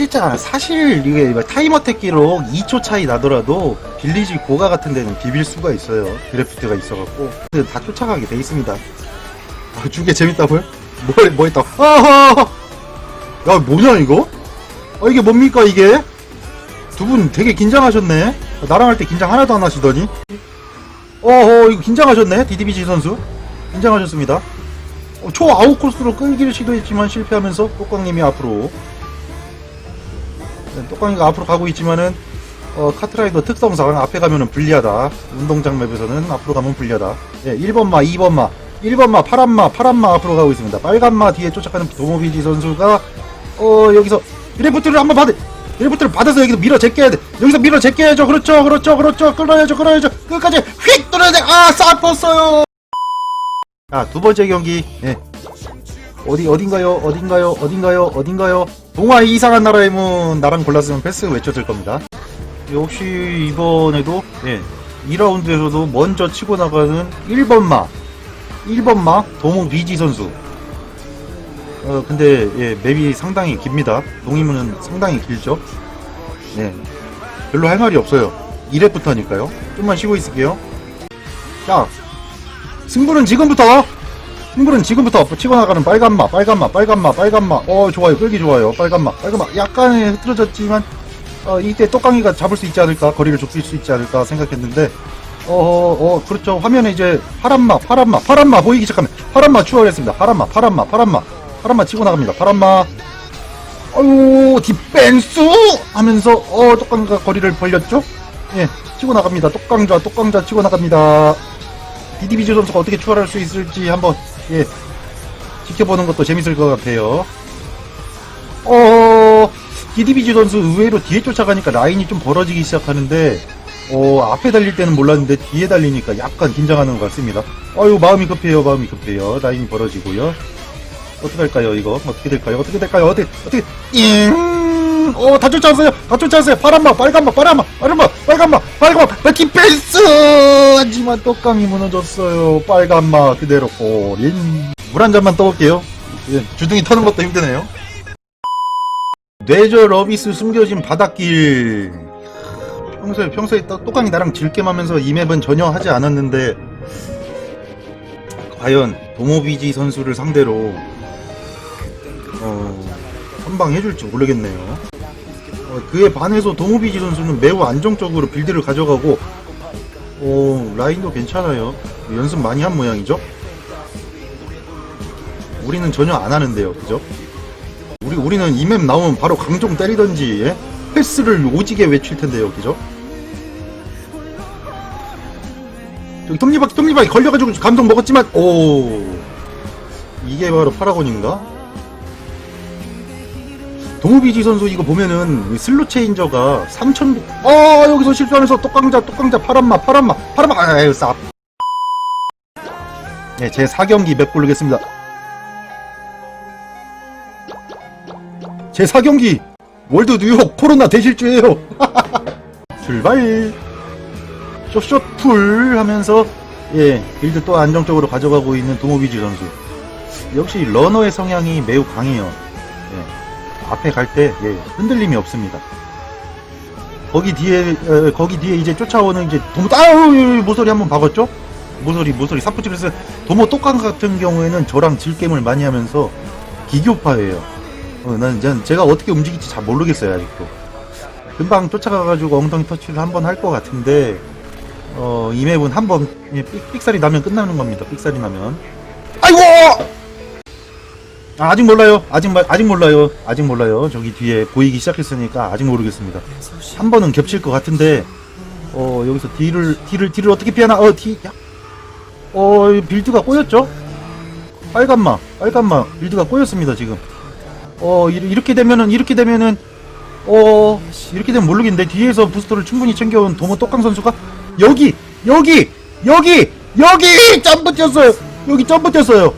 사실자 사실 이게 타임어택 기록 2초 차이 나더라도 빌리지 고가 같은 데는 비빌 수가 있어요. 드래프트가 있어갖고. 다 쫓아가게 돼 있습니다. 아, 주게 재밌다고요? 뭐, 뭐 했다 아하! 야 뭐냐 이거? 아 이게 뭡니까 이게? 두 분 되게 긴장하셨네. 나랑 할 때 긴장 하나도 안 하시더니. 어허 이거 긴장하셨네 DDBG 선수. 긴장하셨습니다. 어, 초 아웃 코스로 끌기를 시도했지만 실패하면서 똑광님이 앞으로 네, 똑광이가 앞으로 가고 있지만은 어, 카트라이더 특성상 앞에 가면은 불리하다. 운동장 맵에서는 앞으로 가면 불리하다. 예, 1번마 2번마. 1번마 파란마 파란마 앞으로 가고 있습니다. 빨간마 뒤에 쫓아가는 도모비지 선수가 어 여기서 드래프트를 한번 받을 드래프트를 받아서 여기서 밀어 제껴야 돼. 여기서 밀어 제껴야죠. 그렇죠 그렇죠 그렇죠. 끌어야죠 끌어야죠. 끝까지 휙 뚫어야 돼아 쌌었어요. 자두 번째 경기. 예. 어디 어딘가요? 어딘가요? 어딘가요? 어딘가요? 동화 이상한 나라의 문 나랑 골랐으면 패스 외쳐줄 겁니다. 역시 이번에도 예 2라운드에서도 먼저 치고 나가는 1번 마 1번 마 도몽 비지 선수. 어 근데 예 맵이 상당히 깁니다. 동이문은 상당히 길죠. 네 별로 할 말이 없어요. 1회부터니까요. 좀만 쉬고 있을게요. 자 승부는 지금부터 승부는 지금부터 치고 나가는 빨간마, 빨간마, 빨간마, 빨간마. 어, 좋아요. 끌기 좋아요. 빨간마, 빨간마. 약간의 흐트러졌지만, 어, 이때 똑강이가 잡을 수 있지 않을까, 거리를 좁힐 수 있지 않을까 생각했는데, 어, 어, 어, 그렇죠. 화면에 이제 파란마, 파란마, 파란마 보이기 시작하면, 파란마 추월했습니다. 파란마, 파란마, 파란마. 파란마 치고 나갑니다. 파란마. 어유 뒷벤수! 하면서, 어, 똑강이가 거리를 벌렸죠? 예, 치고 나갑니다. 똑강자, 똑강자 치고 나갑니다. 디디비즈 선수가 어떻게 추월할 수 있을지 한번 예 지켜보는 것도 재밌을 것 같아요. 어 디디비즈 선수 의외로 뒤에 쫓아가니까 라인이 좀 벌어지기 시작하는데 어 앞에 달릴 때는 몰랐는데 뒤에 달리니까 약간 긴장하는 것 같습니다. 어유 마음이 급해요, 마음이 급해요. 라인이 벌어지고요. 어떻게 될까요, 이거? 어떻게 될까요? 어떻게 될까요? 어떻게 어떻게 잉! 어, 다 쫓아왔어요. 다 쫓아왔어요. 파란마, 빨간마, 빨간마, 빨간마, 빨간마, 빨간마, 백키 펜스! 하지만 떡강이 무너졌어요. 빨간마 그대로 꼬린. 물 한 잔만 떠올게요. 예, 주둥이 터는 것도 힘드네요. 뇌저 러비스 숨겨진 바닷길. 평소에 평소에 떡- 똑강이 나랑 질겜 하면서 이 맵은 전혀 하지 않았는데 과연 도모비지 선수를 상대로 어, 선방해줄지 모르겠네요. 어, 그에 반해서 도모비지 선수는 매우 안정적으로 빌드를 가져가고 어, 라인도 괜찮아요. 연습 많이 한 모양이죠. 우리는 전혀 안 하는데요, 그죠? 우리 우리는 이 맵 나오면 바로 강종 때리던지 예? 패스를 오지게 외칠 텐데요, 그죠? 저기 톱니바퀴 톱니바퀴 걸려가지고 감동 먹었지만 오 이게 바로 파라곤인가? 동우비지 선수 이거 보면은 슬로 체인저가 3000 어, 여기서 실수하면서 똑강자 똑강자 파란마 파란마 파란마 아유 쌉. 네, 제 4경기 맵 고르겠습니다. 제 4경기 월드 뉴욕 코로나 대실주예요. 출발. 쇼쇼풀 하면서 예 빌드 또 안정적으로 가져가고 있는 동호비지 선수. 역시 러너의 성향이 매우 강해요. 예. 앞에 갈때 예, 흔들림이 없습니다. 거기 뒤에 에, 거기 뒤에 이제 쫓아오는 이제 도모 아유 모서리 한번 박았죠? 모서리 모서리 그래서 도모 똑강 같은 경우에는 저랑 질겜을 많이 하면서 기교파예요. 어, 난, 난 제가 어떻게 움직일지 잘 모르겠어요 아직도. 금방 쫓아가가지고 엉덩이 터치를 한번 할 것 같은데 어, 이 맵은 한번 예, 삑, 삑살이 나면 끝나는 겁니다. 삑살이 나면. 아, 아직 몰라요. 아직 말- 아직 몰라요. 아직 몰라요. 저기 뒤에 보이기 시작했으니까 아직 모르겠습니다. 한 번은 겹칠 것 같은데 어 여기서 뒤를 뒤를 뒤를 어떻게 피하나? 어 뒤. 야. 어 빌드가 꼬였죠? 빨간마, 빨간마 빌드가 꼬였습니다 지금. 어 이- 이렇게 되면은 이렇게 되면은 어 이렇게 되면 모르겠는데 뒤에서 부스터를 충분히 챙겨온 도모 똑강 선수가 여기 여기 여기 여기 점프 뛰었어요. 여기 점프 뛰었어요.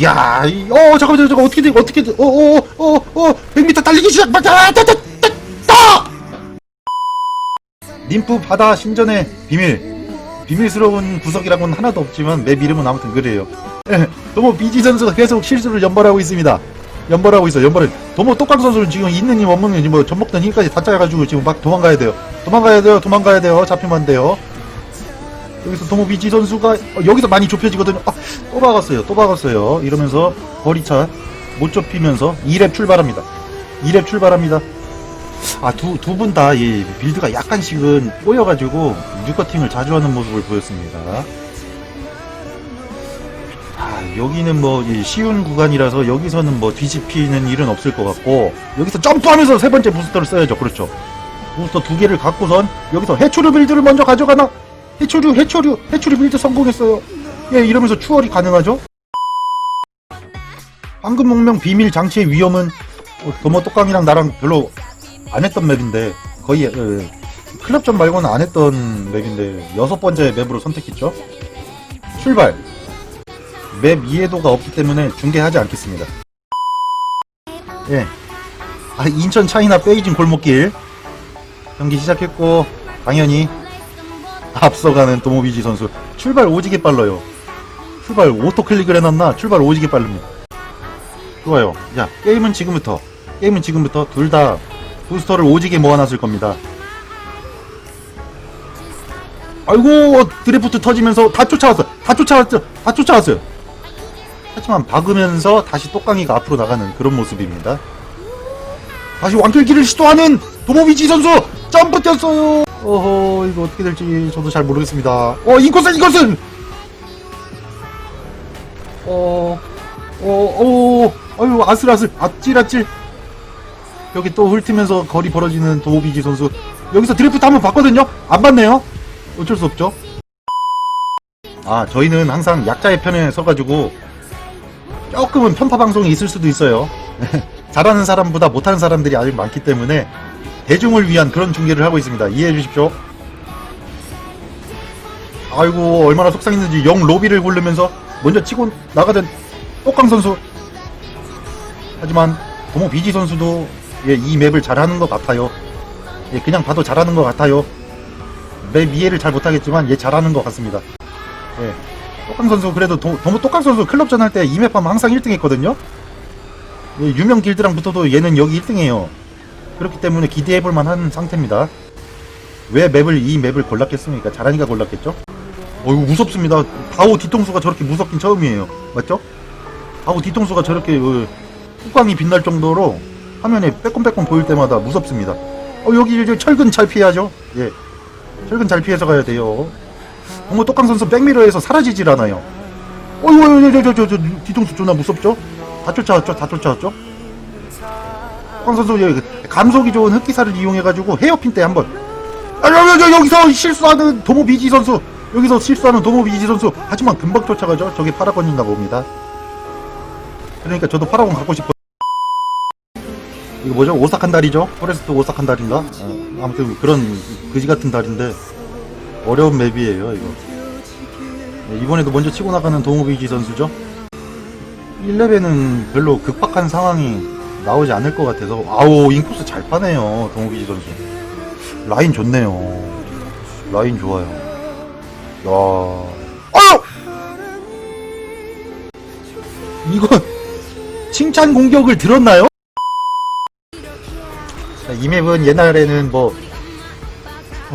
이야, 이- 어 잠깐만 잠깐만 어떻게 돼 어떻게 돼? 어어어어 100m 달리기 시작. 따따따따따 님프 바다 신전의 비밀. 비밀스러운 구석이라고는 하나도 없지만 맵 이름은 아무튼 그래요. 예, 도모 비지 선수가 계속 실수를 연발하고 있습니다. 연발하고 있어, 연발을. 도모 똑강 선수는 지금 있는 힘 없는 힘, 뭐, 젖먹던 힘까지 다 짜가지고 지금 막 도망가야 돼요. 도망가야 돼요, 도망가야 돼요. 잡히면 안 돼요. 여기서 도모 비지 선수가, 어, 여기서 많이 좁혀지거든요. 아, 또 박았어요, 또 박았어요. 이러면서 거리차 못 좁히면서 2랩 출발합니다. 2랩 출발합니다. 아, 두, 두 분 다, 예, 빌드가 약간씩은 꼬여가지고, 뉴커팅을 자주 하는 모습을 보였습니다. 아, 여기는 뭐, 이 쉬운 구간이라서 여기서는 뭐 뒤집히는 일은 없을 것 같고, 여기서 점프하면서 세 번째 부스터를 써야죠. 그렇죠. 부스터 두 개를 갖고선, 여기서 해초류 빌드를 먼저 가져가나? 해초류, 해초류, 해초류 빌드 성공했어요. 예, 이러면서 추월이 가능하죠? 황금 목명 비밀 장치의 위험은, 어, 도모 똑강이랑 나랑 별로 안 했던 맵인데 거의 어, 클럽전 말고는 안 했던 맵인데 여섯 번째 맵으로 선택했죠. 출발. 맵 이해도가 없기 때문에 중계하지 않겠습니다. 예. 아, 인천 차이나 베이징 골목길 경기 시작했고 당연히 앞서가는 도모비지 선수 출발 오지게 빨라요. 출발 오토 클릭을 해놨나 출발 오지게 빠릅니다. 좋아요. 야 게임은 지금부터 게임은 지금부터 둘 다 부스터를 오지게 모아놨을 겁니다. 아이고 드래프트 터지면서 다 쫓아왔어. 다 쫓아왔어. 다 쫓아왔어요. 하지만 박으면서 다시 똑강이가 앞으로 나가는 그런 모습입니다. 다시 왕길기를 시도하는 도모비지 선수 점프 뛰었어요. 어허 이거 어떻게 될지 저도 잘 모르겠습니다. 어 이것은 이것은 어, 어, 어, 아유, 아슬아슬, 아찔아찔. 여기 또 훑으면서 거리 벌어지는 도비지 선수. 여기서 드래프트 한번 봤거든요? 안 봤네요? 어쩔 수 없죠. 아, 저희는 항상 약자의 편에 서가지고, 조금은 편파 방송이 있을 수도 있어요. 잘하는 사람보다 못하는 사람들이 아직 많기 때문에, 대중을 위한 그런 중계를 하고 있습니다. 이해해 주십시오. 아이고 얼마나 속상했는지 영 로비를 고르면서 먼저 치고 나가던 똑강 선수. 하지만 도모 비지 선수도 예, 이 맵을 잘하는 것 같아요. 예, 그냥 봐도 잘하는 것 같아요. 맵 이해를 잘 못하겠지만 얘 잘하는 것 같습니다. 예, 똑강 선수 그래도 도, 모 똑강 선수 클럽전 할 때 이맵 하면 항상 1등 했거든요. 예, 유명 길드랑 붙어도 얘는 여기 1등이에요 그렇기 때문에 기대해볼 만한 상태입니다 왜 맵을 이 맵을 골랐겠습니까 잘하니까 골랐겠죠 어이구 무섭습니다. 다오 뒤통수가 저렇게 무섭긴 처음이에요. 맞죠? 다오 뒤통수가 저렇게 어, 뚜껑이 빛날 정도로 화면에 빼꼼빼꼼 보일 때마다 무섭습니다. 어 여기 이제 철근 잘 피해야죠. 예, 철근 잘 피해서 가야 돼요. 어머 똑강 선수 백미러에서 사라지질 않아요. 어이구 저저저 저, 저, 뒤통수 존나 무섭죠? 다 쫓아왔죠? 다 쫓아왔죠? 똑강 선수 여기 감속이 좋은 흑기사를 이용해가지고 헤어핀 때 한번. 아, 여, 여, 여기서 실수하는 도모 비지 선수. 여기서 실수하는 도모 비지 선수. 하지만 금방 쫓아가죠. 저게 파라곤인가 봅니다. 그러니까 저도 파라곤 갖고 싶어 이거 뭐죠? 오싹한 달이죠? 포레스트 오싹한 달인가? 어, 아무튼 그런 그지 같은 달인데 어려운 맵이에요 이거. 네, 이번에도 먼저 치고 나가는 도모 비지 선수죠. 1레벨은 별로 극박한 상황이 나오지 않을 것 같아서 아우 인코스 잘 파네요 비지 선수 라인 좋네요. 라인 좋아요. 야, 어! 이거 칭찬 공격을 들었나요? 자, 이 맵은 옛날에는 뭐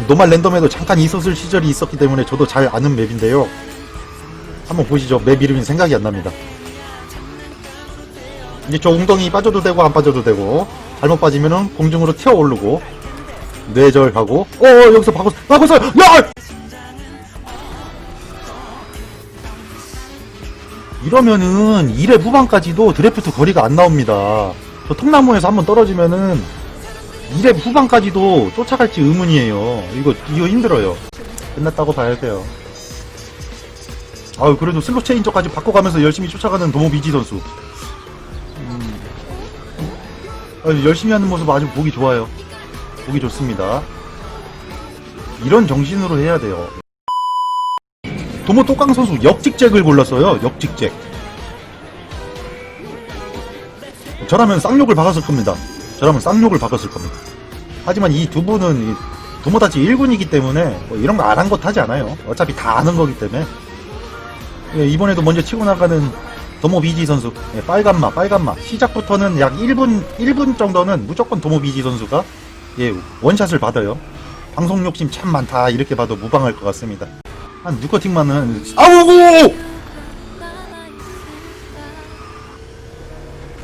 노말 랜덤에도 잠깐 있었을 시절이 있었기 때문에 저도 잘 아는 맵인데요. 한번 보시죠. 맵 이름이 생각이 안 납니다. 이제 저 웅덩이 빠져도 되고 안 빠져도 되고 잘못 빠지면은 공중으로 튀어 오르고 뇌절하고 어 어, 여기서 바꿨어 바꿨어 야! 이러면은 1회 후반까지도 드래프트 거리가 안 나옵니다. 저 통나무에서 한번 떨어지면은 1회 후반까지도 쫓아갈지 의문이에요. 이거 이거 힘들어요. 끝났다고 봐야 돼요. 아유 그래도 슬로 체인저까지 바꿔가면서 열심히 쫓아가는 도모 비지 선수. 열심히 하는 모습 아주 보기 좋아요. 보기 좋습니다. 이런 정신으로 해야 돼요. 도모 똑강 선수 역직잭을 골랐어요. 역직잭. 저라면 쌍욕을 박았을 겁니다. 저라면 쌍욕을 박았을 겁니다. 하지만 이 두 분은 이 도모다치 1군이기 때문에 뭐 이런 거 안 한 것 하지 않아요. 어차피 다 아는 거기 때문에. 예, 이번에도 먼저 치고 나가는 도모 비지 선수. 예, 빨간마, 빨간마. 시작부터는 약 1분, 1분 정도는 무조건 도모 비지 선수가 예, 원샷을 받아요. 방송 욕심 참 많다. 이렇게 봐도 무방할 것 같습니다. 한 누커팅만은, 아우고!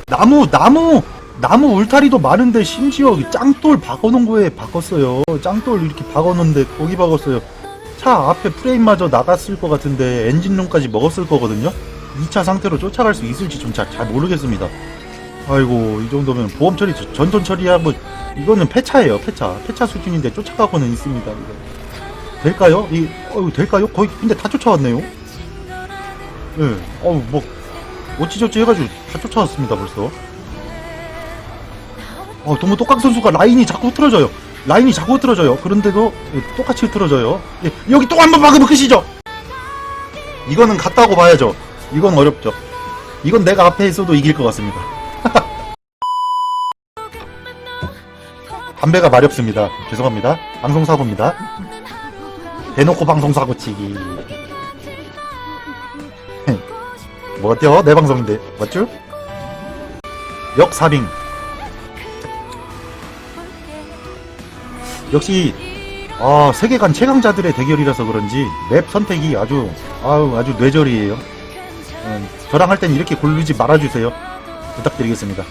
나무, 나무! 나무 울타리도 많은데 심지어 이 짱돌 박아놓은 거에 바꿨어요. 짱돌 이렇게 박아놓은데 거기 박았어요. 차 앞에 프레임마저 나갔을 것 같은데 엔진룸까지 먹었을 거거든요. 2차 상태로 쫓아갈 수 있을지 좀 잘 모르겠습니다. 아이고 이 정도면 보험 처리, 전손 처리야 뭐 이거는 폐차예요. 폐차, 폐차 수준인데 쫓아가고는 있습니다. 이거. 될까요? 이 어유 될까요? 거의 근데 다 쫓아왔네요. 예, 어우 뭐 어찌저찌 해가지고 다 쫓아왔습니다 벌써. 어, 너무 똑각 선수가 라인이 자꾸 흐트러져요. 라인이 자꾸 흐트러져요. 그런데도 예, 똑같이 흐트러져요. 예, 여기 또 한 번 막으면 끝이죠. 이거는 갔다고 봐야죠. 이건 어렵죠. 이건 내가 앞에 있어도 이길 것 같습니다. 담배가 마렵습니다. 죄송합니다. 방송사고입니다. 대놓고 방송사고 치기. 뭐 어때요? 내 방송인데. 맞죠? 역사빙. 역시 아, 세계관 최강자들의 대결이라서 그런지 맵 선택이 아주 아유 아주 뇌절이에요. 음, 저랑 할 땐 이렇게 고르지 말아주세요. 부탁드리겠습니다.